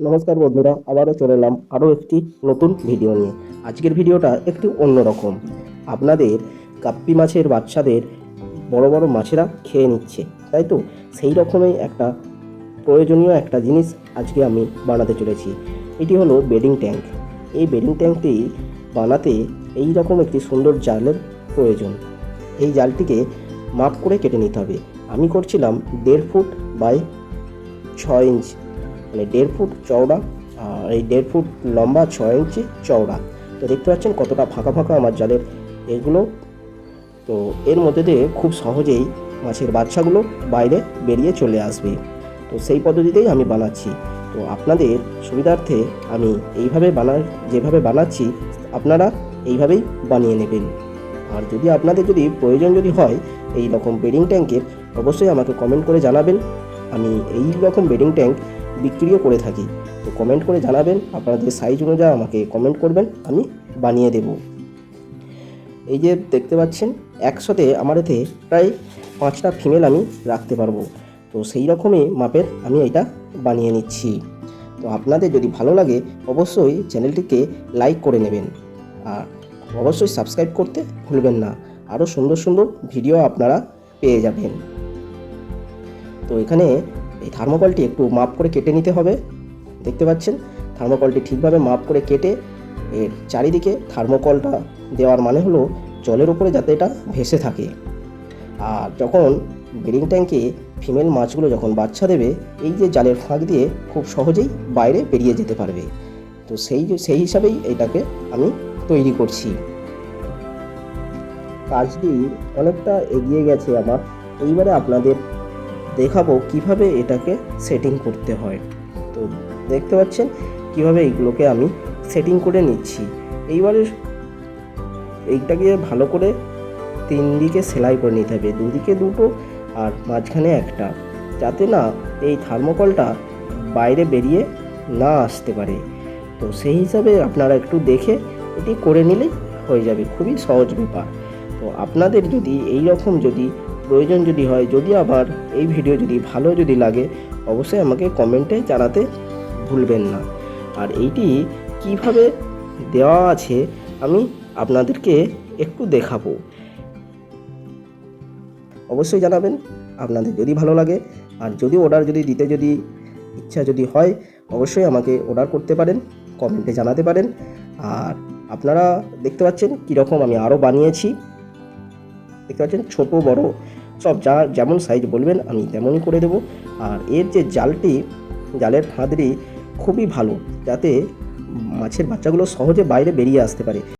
নমস্কার বন্ধুরা, আবারও চলে এলাম আরও একটি নতুন ভিডিও নিয়ে। আজকের ভিডিওটা একটু অন্যরকম আপনাদের কাপ্পি মাছের বাচ্চাদের বড় বড় মাছেরা খেয়ে নিচ্ছে, তাই তো? সেই রকমই একটা প্রয়োজনীয় একটা জিনিস আজকে আমি বানাতে চলেছি। এটি হলো বেডিং ট্যাঙ্ক এই বেডিং ট্যাঙ্কটি বানাতে এই রকম একটি সুন্দর জালের প্রয়োজন। এই জালটিকে মাপ করে কেটে নিতে হবে। আমি করছিলাম দেড় ফুট বাই ছয় ইঞ্চ। মানে দেড় ফুট চওড়া, আর এই দেড় ফুট লম্বা ছয় ইঞ্চি চওড়া। তো দেখতে পাচ্ছেন কতটা ফাঁকা ফাঁকা আমার জালের এগুলো। তো এর মধ্যে দিয়ে খুব সহজেই মাছের বাচ্চাগুলো বাইরে বেরিয়ে চলে আসবে। তো সেই পদ্ধতিতেই আমি বানাচ্ছি। তো আপনাদের সুবিধার্থে আমি এইভাবে বানা যেভাবে বানাচ্ছি, আপনারা এইভাবেই বানিয়ে নেবেন। আর যদি আপনাদের যদি প্রয়োজন যদি হয় এই রকম বেডিং ট্যাঙ্কের অবশ্যই আমাকে কমেন্ট করে জানাবেন। আমি এই রকম বেডিং ট্যাঙ্ক বিক্রিও করে থাকি। তো কমেন্ট করে জানাবেন, আপনাদের সাইজ অনুযায়ী আমাকে কমেন্ট করবেন, আমি বানিয়ে দেব। এই যে দেখতে পাচ্ছেন, একসাথে আমার এতে প্রায় পাঁচটা ফিমেল আমি রাখতে পারব। তো সেই রকমই মাপের আমি এটা বানিয়ে নিচ্ছি। তো আপনাদের যদি ভালো লাগে, অবশ্যই চ্যানেলটিকে লাইক করে নেবেন। আর অবশ্যই সাবস্ক্রাইব করতে ভুলবেন না। আরও সুন্দর সুন্দর ভিডিও আপনারা পেয়ে যাবেন। তো এখানে এই থার্মোকলটি একটু মাপ করে কেটে নিতে হবে, দেখতে পাচ্ছেন? থার্মোকলটি ঠিকভাবে মাপ করে কেটে এর চারিদিকে থার্মোকলটা দেওয়ার মানে হলো জলের উপরে যাতে এটা ভেসে থাকে। আর যখন ব্রিডিং ট্যাঙ্কে ফিমেল মাছগুলো যখন বাচ্চা দেবে, এই যে জালের ফাঁক দিয়ে খুব সহজেই বাইরে বেরিয়ে যেতে পারবে। তো সেই সেই হিসাবেই এটাকে আমি তৈরি করছি। কাজটি অনেকটা এগিয়ে গেছে আমার। এইবারে আপনাদের দেখাবো কীভাবে এটাকে সেটিং করতে হয়। তো দেখতে পাচ্ছেন কীভাবে এইগুলোকে আমি সেটিং করে নিচ্ছি। এইবারে এইটাকে ভালো করে তিন দিকে সেলাই করে নিতে হবে, দুদিকে দুটো আর মাঝখানে একটা, যাতে না এই থার্মোকলটা বাইরে বেরিয়ে না আসতে পারে। তো সেই হিসাবে আপনারা একটু দেখে এটি করে নিলেই হয়ে যাবে, খুবই সহজ ব্যাপার। তো আপনাদের যদি এই রকম যদি প্রয়োজন যদি হয়, যদি আবার এই ভিডিও যদি ভালো যদি লাগে, অবশ্যই আমাকে কমেন্টে জানাতে ভুলবেন না। আর এইটি কীভাবে দেওয়া আছে, আমি আপনাদেরকে একটু দেখাবো। অবশ্যই জানাবেন, আপনাদের যদি ভালো লাগে, আর যদি অর্ডার যদি দিতে যদি ইচ্ছা যদি হয়, অবশ্যই আমাকে অর্ডার করতে পারেন কমেন্টে জানাতে পারেন। আর আপনারা দেখতে পাচ্ছেন কীরকম আমি আরও বানিয়েছি। দেখতে পাচ্ছেন ছোট, বড়, সব যা যেমন সাইজ বলবেন আমি তেমনই করে দেবো। আর এর যে জালটি, জালের ফাঁদটি খুবই ভালো, যাতে মাছের বাচ্চাগুলো সহজে বাইরে বেরিয়ে আসতে পারে।